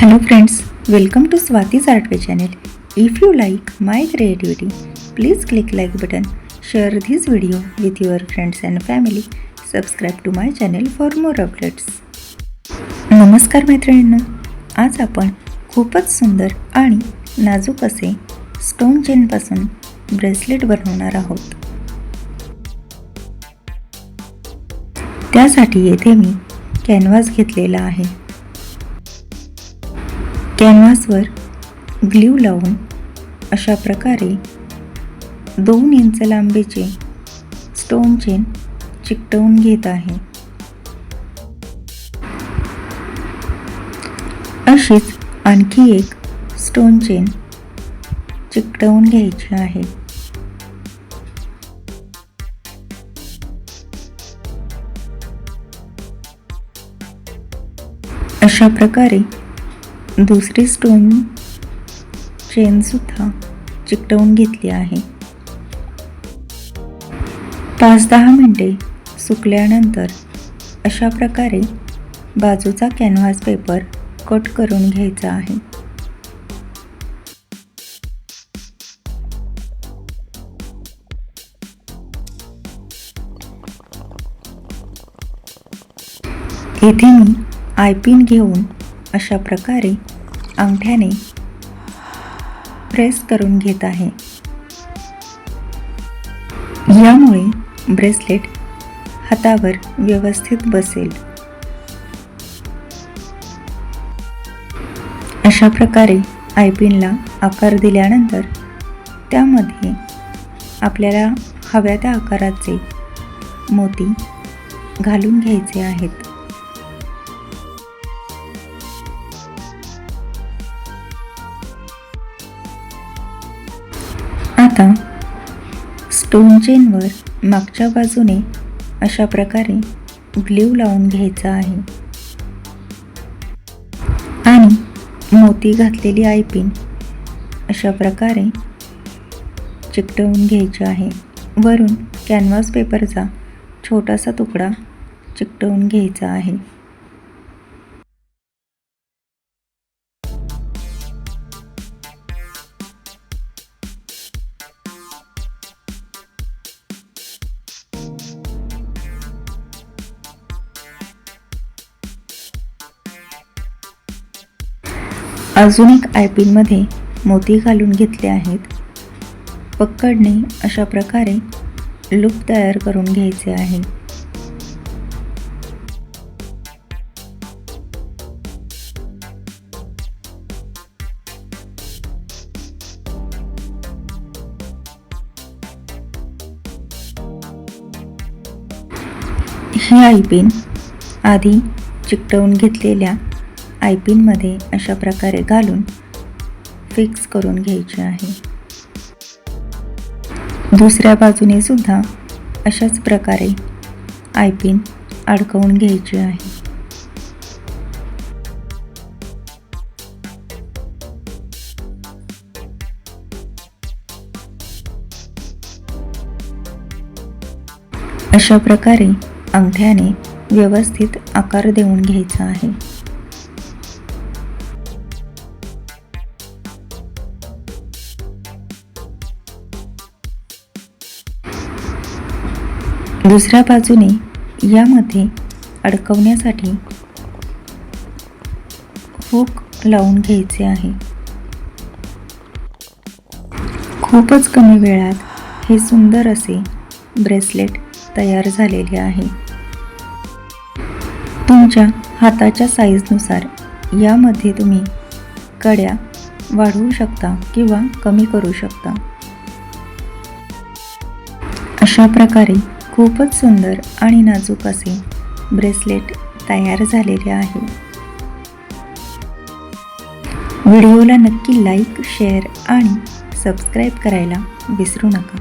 Hello friends welcome to Swati Sartave channel if you like my creativity please click like button share these video with your friends and family subscribe to my channel for more updates नमस्कार मैत्रिणींनो. आज आपण खूपच सुंदर आणि नाजूक असे stone चेनपासून bracelet बनवणार आहोत. त्यासाठी येथे मी कॅनव्हास घेतलेला आहे. कॅनव्हासवर ग्ल्यू लावून अशा प्रकारे दोन इंच लांबीचे स्टोन चेन चिकटवून घेत आहे. अशीच आणखी एक स्टोन चेन चिकटवून घ्यायची आहे. अशा प्रकारे दुसरी स्टोन चेनसुद्धा चिकटवून घेतली आहे. पाच दहा मिनटे सुकल्यानंतर अशा प्रकारे बाजूचा कॅनव्हास पेपर कट करून घ्यायचा आहे. येथे मी आयपिन घेऊन अशा प्रकारे अंगठ्याने प्रेस करून घेत आहे. यामुळे ब्रेसलेट हातावर व्यवस्थित बसेल. अशा प्रकारे आयपिनला आकार दिल्यानंतर त्यामध्ये आपल्याला हव्या त्या आकाराचे मोती घालून घ्यायचे आहेत. आता स्टोन चेनवर मागच्या बाजूने अशा प्रकारे ग्ल्यू लावून घ्यायचा आहे. आणि मोती घातलेली आयपिन अशा प्रकारे चिकटवून घ्यायची आहे. वरून कॅनव्हास पेपरचा छोटासा तुकडा चिकटवून घ्यायचा आहे. अजून एक आयपिनमध्ये मोती घालून घेतले आहेत. पक्कडने अशा प्रकारे लूप तयार करून घ्यायचे आहे. ही आयपिन आधी चिकटवून घेतलेल्या आयपिनमध्ये अशा प्रकारे घालून फिक्स करून घ्यायची आहे. दुसऱ्या बाजूने सुद्धा अशाच प्रकारे आयपिन अडकवून घ्यायची आहे. अशा प्रकारे अंगठ्याने व्यवस्थित आकार देऊन घ्यायचा आहे. दुसऱ्या बाजूने यामध्ये अडकवण्यासाठी हुक लावून घ्यायचे आहे. खूपच कमी वेळात हे सुंदर असे ब्रेसलेट तयार झालेले आहे. तुमच्या हाताच्या साईजनुसार यामध्ये तुम्ही कड्या वाढवू शकता किंवा कमी करू शकता. अशा प्रकारे खूपच सुंदर आणि नाजूक असे ब्रेसलेट तयार झालेले आहे. व्हिडिओला नक्की लाईक शेअर आणि सबस्क्राईब करायला विसरू नका.